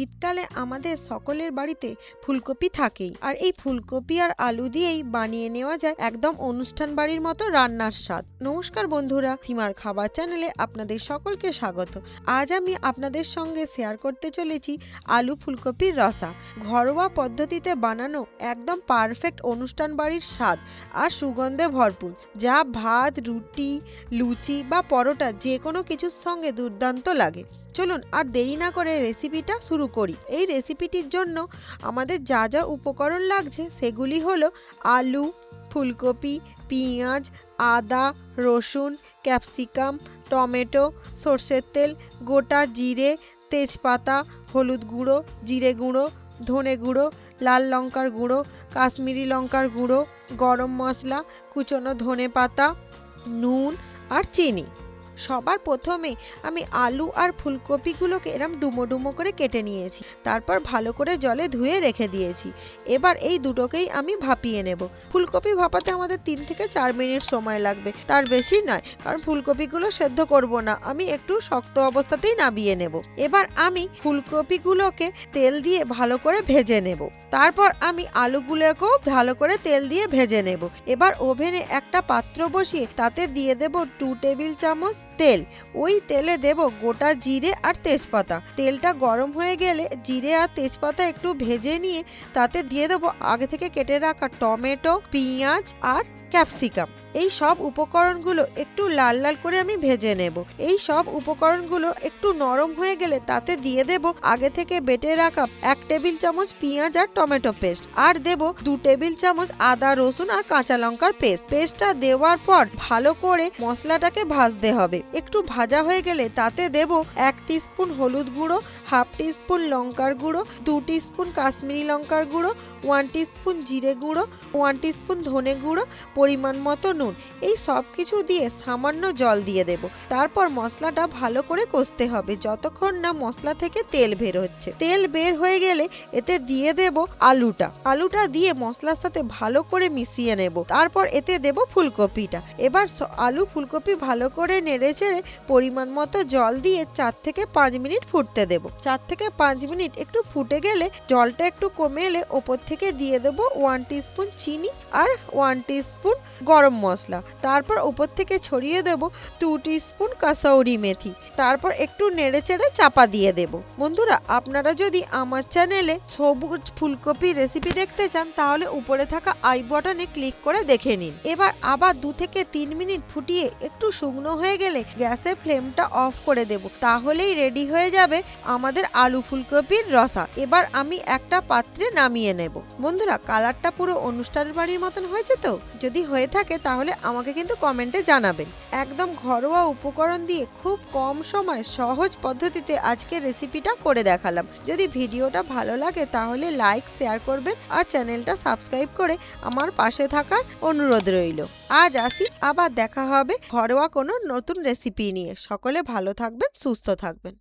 শীতকালে আমাদের সকলের বাড়িতে ফুলকপি থাকেই। আর এই ফুলকপি আর আলু দিয়েই বানিয়ে নেওয়া যায় একদম অনুষ্ঠান বাড়ির মতো রান্নার স্বাদ। নমস্কার বন্ধুরা সীমার খাবার চ্যানেলে আপনাদের সকলকে স্বাগত। আজ আমি আপনাদের সঙ্গে শেয়ার করতে চলেছি আলু ফুলকপির রসা। ঘরোয়া পদ্ধতিতে বানানো একদম পারফেক্ট অনুষ্ঠান বাড়ির স্বাদ আর সুগন্ধে ভরপুর, যা ভাত, রুটি, লুচি বা পরোটা যে কোনো কিছুর সঙ্গে দুর্দান্ত লাগে। চলুন আর দেরি না করে রেসিপিটা শুরু করি। এই রেসিপিটির জন্য আমাদের যা যা উপকরণ লাগছে সেগুলি হলো আলু, ফুলকপি, পেঁয়াজ, আদা, রসুন, ক্যাপসিকাম, টমেটো, সর্ষের তেল, গোটা জিরে, তেজপাতা, হলুদ গুঁড়ো, জিরে গুঁড়ো, ধনে গুঁড়ো, লাল লঙ্কার গুঁড়ো, কাশ্মীরি লঙ্কার গুঁড়ো, গরম মশলা, কুচনো ধনে পাতা, নুন আর চিনি। সবার প্রথমে আমি আলু আর ফুলকপিগুলোকে এরম ডুমো ডুমো করে কেটে নিয়েছি। তারপর ভালো করে জলে ধুয়ে রেখে দিয়েছি। এবার এই দুটোকেই আমি ভাপিয়ে নেব। ফুলকপি ভাপাতে আমাদের তিন থেকে চার মিনিট সময় লাগবে। তার বেশি নয়, কারণ ফুলকপিগুলো সেদ্ধ করব না। আমি একটু শক্ত অবস্থাতেই নাবিয়ে নেব। এবার আমি ফুলকপিগুলোকে তেল দিয়ে ভালো করে ভেজে নেব। তারপর আমি আলুগুলোকেও ভালো করে তেল দিয়ে ভেজে নেব। এবার ওভেনে একটা পাত্র বসিয়ে তাতে দিয়ে দেব টু টেবিল চামচ তেল। ওই তেলে দেব গোটা জিরে আর তেজপাতা। তেলটা গরম হয়ে গেলে জিরে আর তেজপাতা একটু ভেজে নিয়ে তাতে দিয়ে দেবো আগে থেকে কেটে রাখা টমেটো, পেঁয়াজ আর ক্যাপসিকাম। এই সব উপকরণগুলো একটু লাল লাল করে আমি ভেজে নেব। এই সব উপকরণগুলো একটু নরম হয়ে গেলে তাতে দিয়ে দেব আগে থেকে বেটে রাখা এক টেবিল চামচ পেঁয়াজ আর টমেটো পেস্ট। আর দেব দু টেবিল চামচ আদা, রসুন আর কাঁচা লঙ্কার পেস্ট। পেস্টটা দেওয়ার পর ভালো করে মশলাটাকে ভাজতে হবে। একটু ভাজা হয়ে গেলে তাতে দেব এক স্পুন হলুদ গুঁড়ো, হাফ স্পুন লঙ্কার গুঁড়ো, দু স্পুন কাশ্মীরি লঙ্কার গুঁড়ো, ওয়ান স্পুন জিরে গুঁড়ো, ওয়ান স্পুন ধনে গুঁড়ো, পরিমাণ মতো নুন। এই সব কিছু দিয়ে সামান্য জল দিয়ে দেব। তারপর মশলাটা ভালো করে কষতে হবে। যতক্ষণ না মশলা থেকে তেল বের হচ্ছে। তেল বের হয়ে গেলে এতে দিয়ে দেব আলুটা। আলুটা দিয়ে মশলার সাথে ভালো করে মিশিয়ে নেব। তারপর এতে দেব ফুলকপিটা। এবার আলু ফুলকপি ভালো করে নেড়ে চেড়ে পরিমাণ মতো জল দিয়ে চার থেকে পাঁচ মিনিট ফুটতে দেব। চার থেকে পাঁচ মিনিট একটু ফুটে গেলে জলটা একটু কমে এলে ওপর থেকে দিয়ে দেবো ওয়ান স্পুন চিনি আর ওয়ান স্পুন গরম মশলা। তারপর ওপর থেকে ছড়িয়ে দেব টু স্পুন কাসৌরি মেথি। তারপর একটু নেড়ে চেড়ে চাপা দিয়ে দেব। বন্ধুরা, আপনারা যদি আমার চ্যানেলে সবুজ ফুলকপি রেসিপি দেখতে চান, তাহলে উপরে থাকা আই বটনে ক্লিক করে দেখে নিন। এবার আবার দু থেকে তিন মিনিট ফুটিয়ে একটু শুকনো হয়ে গেলে গ্যাসের ফ্লেমটা অফ করে দেব, তাহলেই রেডি হয়ে যাবে আমাদের আলু ফুলকপির রসা। এবার আমি একটা পাত্রে নামিয়ে নেব। বন্ধুরা, কালারটা পুরো অনুষ্ঠানের বাড়ির মতন হয়েছে তো? যদি হয়ে থাকে তাহলে আমাকে কিন্তু কমেন্টে জানাবেন। একদম ঘরোয়া উপকরণ দিয়ে খুব কম সময় সহজ পদ্ধতিতে আজকে রেসিপিটা করে দেখালাম। যদি ভিডিওটা ভালো লাগে তাহলে লাইক, শেয়ার করবেন আর চ্যানেলটা সাবস্ক্রাইব করে আমার পাশে থাকার অনুরোধ রইল। আজ আসি, আবার দেখা হবে ঘরোয়া কোনো নতুন রেসিপি নিয়ে। সকলে ভালো থাকবেন সুস্থ থাকবেন।